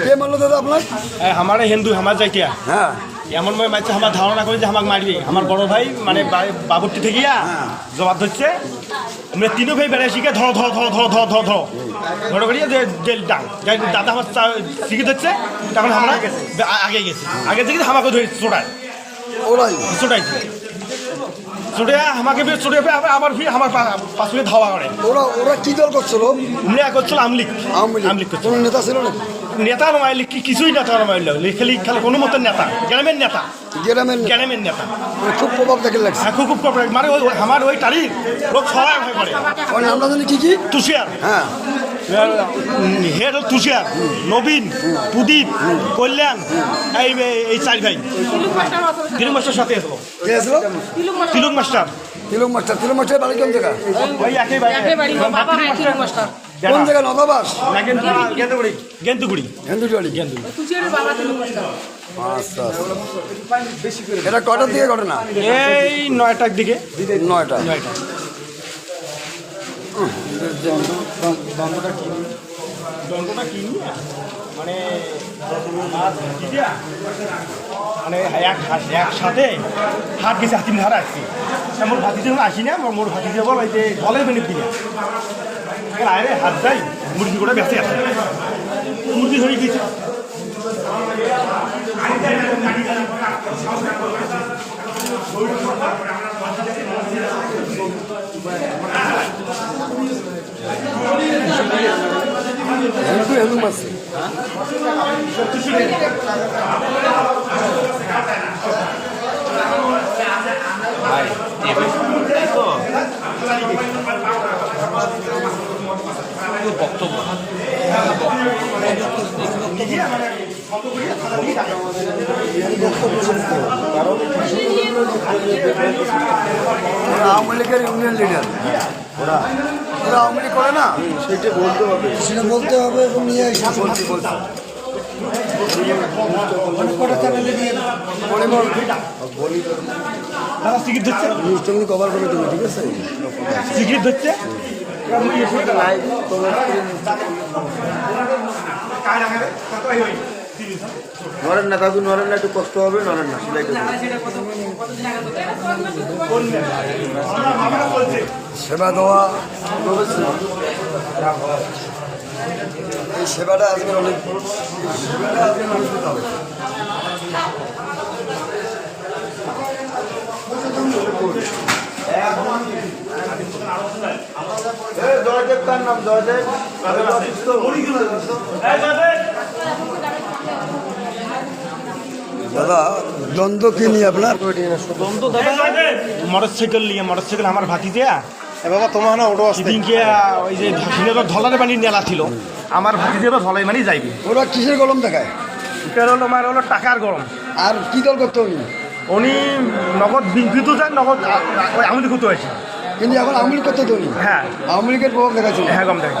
কে মারলো দাদা আপনার? আমার হিন্দু আমার যাইতিয়া হ্যাঁ এমন ভাবে মারছে আমার ধারণা করে যে আমাকে মারবে আমার বড় ভাই মানে বা- বাবুর্তি থেকে জবাব ধরছে আমরা তিনও ভাই বেড়ে শিখে ধরো ধরো ধরো ধরো ধরো ধরো ধরো ধরো করিয়ে যে যে ডাং যাই দাদা আমার শিখে ধরছে তখন আমরা আগে গেছি আগে থেকে আমাকে ধরে চোটায় ওরাই চোটাইছে চোটে আমাকে বেশ চোটে আবার আবার ফির আমার ধাওয়া করে। ওরা ওরা কি দল করছিল? উনি করছিল আমলিক আমলিক কোনো নেতা ছিল নাকি? নেতা নয় কিছুই নেতা নয় খালি খালি কোনো মতের নেতা। গ্রামের নেতা। গ্রামের। গ্রামের নেতা। মানে খুব প্রভাব দেখে লাগছে। হ্যাঁ খুব খুব করে মানে ওই আমার ওই তারিখ লোক সবাই ভয় করে। ওর জানি কি কি? তুষিয়ার হ্যাঁ। হেড তুষিয়ার নবীন প্রদীপ কল্যাণ এই এই চার ভাই। তিলুক মাস্টার সাথে আসব Tilak master. Tilak master Tilak master বাড়ি কোন জায়গা? ওই একই ভাই কোন জায়গা নদাবাস গেন্দুগুড়ি। গেন্দুগুড়ি। গেন্দুগুড়ি আচ্ছা আচ্ছা। এটা কটার দিকে ঘটনা? এই নয়টার দিকে। নয়টা। নয়টা। দ্বন্দ্বটা কি? মানে মাছ কি দিয়া? মানে এক হাত একসাথে হাত গেছে হাতিম ধারা আসছি মোর ভাতি যখন আসি না মোর ভাতি দিয়ে বল যে জলের বেনির দিকে এখানে আয় রে হাত যাই মুরগি করে বেঁচে আছে মুরগি ধরে গেছে হিন্দু ওরা আওয়ামী লীগের ইউনিয়ন লিডার ওরা ওরা আওয়ামী লীগ করে না? সেটা বলতে হবে। সেটা বলতে হবে এবং নিয়ে বলছি বলছি। নিউজটা কভার করে দেবে ঠিক আছে? সিগারেট ধরছে? নরেন না দাদু নরেন না একটু কষ্ট হবে নরেন না সেটাই তো সেবা দেওয়া। এই সেবাটা আজকে অনেক সেবাটা অনেক হবে। জয়দেব কার নাম জয়দেব অসুস্থ দাদা দ্বন্দ্ব কি নিয়ে আপনার? মোটর সাইকেল নিয়ে মোটর সাইকেল আমার ভাতি দেয়া বাবা তোমার না ওটো সেদিনকে ওই যে ঝিনেরও ধলারে পানি নেলা ছিল। আমার ভাতি দেওয়া ধলাই মানি যাইবে। ওরা কিসের কলম দেখায়? এটা হলো আমার হলো টাকার গরম। আর কি দল করতে উনি? উনি নগদ বিকৃত যায় নগদ ওই আমলি করতে হয়েছে। কিন্তু এখন আওয়ামী লীগ করতে তো উনি? হ্যাঁ। আওয়ামী লীগের প্রভাব দেখাচ্ছে হ্যাঁ গম দেখেন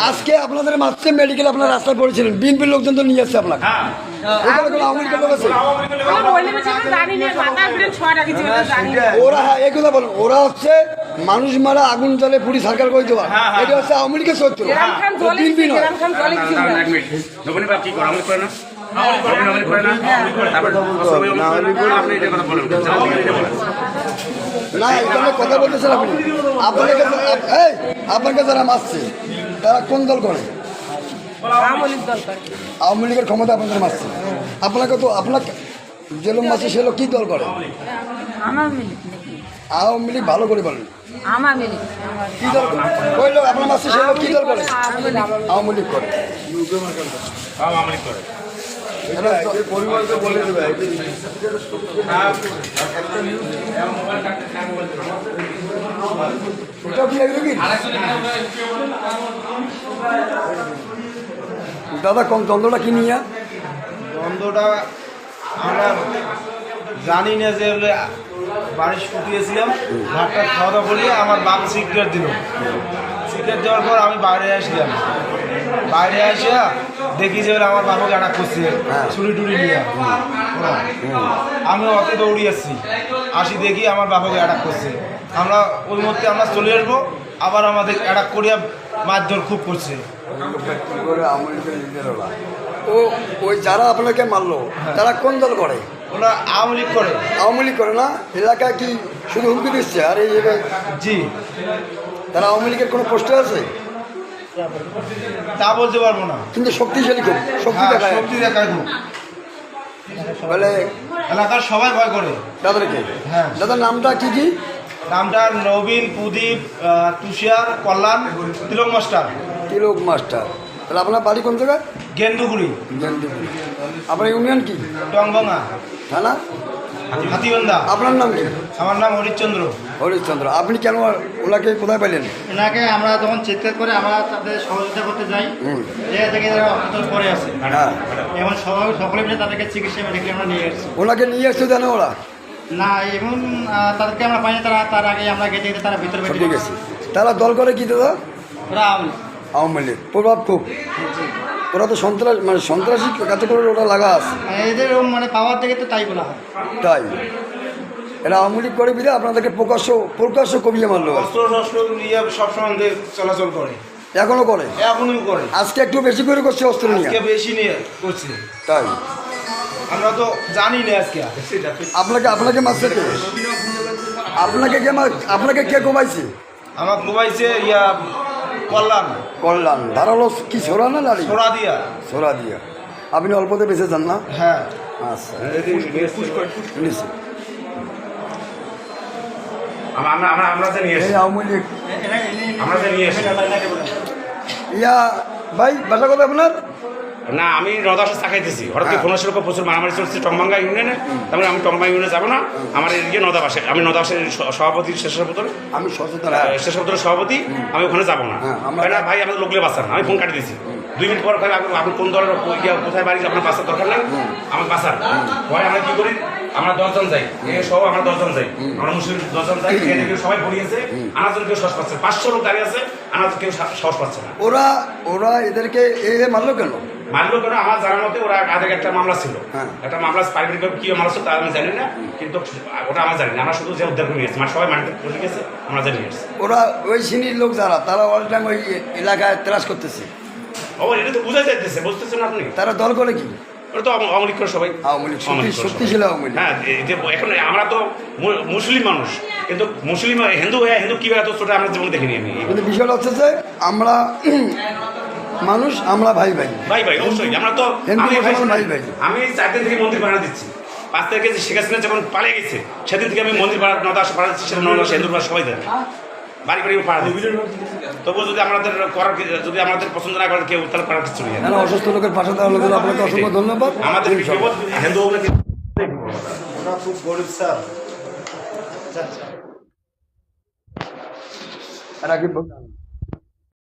আজকে আপনাদের মাত্রে মেডিকেল আপনার রাস্তায় পড়েছিলেন। বিএনপির লোকজন তো নিয়ে আসছে আপনাকে। জানি না। ওরা হ্যাঁ এই কথা বলুন। ওরা হচ্ছে মানুষ মারা আগুন জলে পুরি সরকার করে দেওয়া। এটা হচ্ছে আওয়ামী লীগের শত্রু। বিএনপি নয়। কিছু না। এখানে কথা বলতেছেন আপনি। আপনাকে আপ- এই আপনাকে যারা মারছে তারা কোন দল করে? আওয়ামী করে। লীগের ক্ষমতা আপনাদের মারছে। আপনাকে তো আপনাকে যে লোক মারছে সে লোক কি দল করে? আওয়ামী লীগ ভালো করে বলেন। আমার মিলিক। কি দল করে? ওই লোক আপনার মারছে সে লোক কি দল করে? আওয়ামী লীগ। আওয়ামী লীগ করে। দাদা কম দ্বন্দ্বটা কি নিয়ে? দ্বন্দ্বটা আমরা জানি না যে বাড়ি শুকিয়েছিলাম ভাতটা খাওয়া দাওয়া আমার বাপ সিগারেট দিল। সিগারেট দেওয়ার পর আমি বাইরে আসলাম। বাইরে আসে দেখি যে আমার বাবাকে অ্যাটাক করছে ছুরি টুরি নিয়ে। আমি অতে দৌড়ি আসছি। আসি দেখি আমার বাবাকে অ্যাটাক করছে। আমরা ওই মধ্যে আমরা চলে আসব আবার আমাদের অ্যাটাক করিয়া মারধর খুব করছে। ও ওই যারা আপনাকে মারলো তারা কোন দল করে? ওরা আওয়ামী লীগ করে। আওয়ামী লীগ করে না? এলাকায় কি শুধু হুমকি দিচ্ছে? আর এই জায়গায় জি। তারা আওয়ামী লীগের কোনো পোস্টার আছে? তা বলতে পারব না। কিন্তু শক্তিশালী খুব শক্তি হ্যাঁ, দেখায়। শক্তি দেখায় খুব। বলে এলাকার সবাই ভয় করে। দাদাকে হ্যাঁ। দাদার নামটা কি কি নামটা নবীন প্রদীপ তুষার কল্যাণ তিলক মাস্টার। তিলক মাস্টার। তাহলে আপনার বাড়ি কোন জায়গায়? গেন্দুগুড়ি। জ্ঞানদীপুর আপনার ইউনিয়ন কি? টংগঙ্গা থানা? হাতিবান্ধা আপনার নাম কি? আমার নাম হরিশ্চন্দ্র। হরিশ্চন্দ্র আপনি কেন ওনাকে কোথায় পেলেন এনাকে আমরা যখন চিৎকার করে আমরা তাদের সহযোগিতা করতে যাই। যে থেকে তারা অসুস্থ পড়ে আছে। হ্যাঁ। এবং সবাই সকলে মিলে তাদেরকে চিকিৎসা মেডিকেল আমরা নিয়ে এসেছি ওনাকে নিয়ে এসছে জানে ওরা? না এবং তাদেরকে আমরা পাইনি তারা তার আগে আমরা গেটে গেটে তারা ভিতরে বেরিয়ে আছে তারা দল করে কি দাদা? ওরা আওয়ামী। আওয়ামী লীগ। প্রভাব খুব। ওরা তো সন্ত্রাস মানে সন্ত্রাসী কাতে করে ওরা লাগা আছে। মানে এদের মানে পাওয়ার থেকে তো তাই বলা হয়। তাই। এরা আওয়ামী লীগ করে বিধে আপনাদেরকে প্রকাশ্য প্রকাশ্য কমিয়ে মারলো। অস্ত্র শস্ত্র নিয়ে সবসময় চলাচল করে। এখনও করে? এখনই করে। আজকে একটু বেশি করে করছে অস্ত্র নিয়ে। আজকে বেশি নিয়ে করছে। তাই। আমরা তো জানি না আজকে। আপনাকে আপনাকে মারছে কে? আপনাকে কে আপনাকে কে কমাইছে আমার কমাইছে ইয়া কল্যাণ। কল্যাণ। ধারালো কি ছোড়া না লাড়ি? ছোড়া দিয়া। ছোড়া দিয়া। আপনি অল্পতে বেঁচে যান না? হ্যাঁ। আচ্ছা। ইয়া ভাই বাসা কথা আপনার? না আমি নদাসে চাকাইতেছি হঠাৎ। ফোনের সঙ্গে প্রচুর মারামারি চলছে টংবাঙ্গা ইউনিয়নে তারপরে আমি টংবাঙ্গা ইউনিয়নে যাব না আমার এদিকে নদা বাসে আমি নদা বাসের স- সভাপতি শেষের বোতল আমি হ্যাঁ। শেষের বোতলের সভাপতি আমি ওখানে যাব না। হ্যাঁ, ভাই না ভাই আমাদের লোকলে বাঁচান আমি ফোন কাটি দিয়েছি। দুই মিনিট পর ভাই আপনি- কোন দলের কোথায় বাড়ি আপনার বাঁচার দরকার নাই? আমার বাঁচান। ভয় আমরা কি করি? আমরা দশজন যাই। এ সহ আমরা দশজন যাই। আমরা মুসলিম দশজন যাই। সবাই পড়িয়েছে আনাজন কেউ সাহস পাচ্ছে পাঁচশো লোক দাঁড়িয়ে আছে আনার জন্য কেউ সা- সাহস পাচ্ছে না। ওরা ওরা এদেরকে এই মারলো কেন? মানলো কেন? আমার জানার মতে ওরা আগে একটা মামলা ছিল। হ্যাঁ। একটা মামলা পারিবারিক কি মামলা ছিল তা আমি জানি না কিন্তু ওটা আমরা জানি না। আমরা শুধু যে উদ্ধার করে নিয়েছি মানে সবাই মাটিতে চলে গেছে আমরা জানি ওরা ওই শ্রেণির লোক যারা তারা অল টাইম ওই এলাকায় ত্রাস করতেছে। ও এটা তো বোঝা যাইতেছে বুঝতেছেন আপনি? তারা দল করে কি? ওটা তো আওয়ামী করে সবাই। করে। শক্তিশালী আওয়ামী হ্যাঁ এখন আমরা তো মুসলিম মানুষ কিন্তু মুসলিম হিন্দু হয়ে হিন্দু কি এত ছোট আমরা জীবনে দেখিনি আমি। কিন্তু বিষয়টা হচ্ছে যে আমরা মানুষ আমরা ভাই ভাই। ভাই ভাই অবশ্যই। আমরা তো হিন্দু আমি ভাই মুসলমান ভাই। ভাই। আমি চার দিন থেকে মন্দির ভাড়া দিচ্ছি। পাঁচ তারিখে যে শেখ হাসিনা যখন পালিয়ে গেছে সেদিন থেকে আমি মন্দির ভাড়া নদাস ভাড়া দিচ্ছি সেটা নদাস হিন্দু ভাড়া সবাই দেন বাড়ি বাড়ি ভাড়া দিচ্ছি। তবুও যদি আমাদের করার যদি আমাদের পছন্দ না করেন কেউ তাহলে করার কিছু নেই। অসুস্থ লোকের পাশে আপনাকে অসংখ্য ধন্যবাদ। আমাদের বিপদ হিন্দু খুব গরিব স্যার।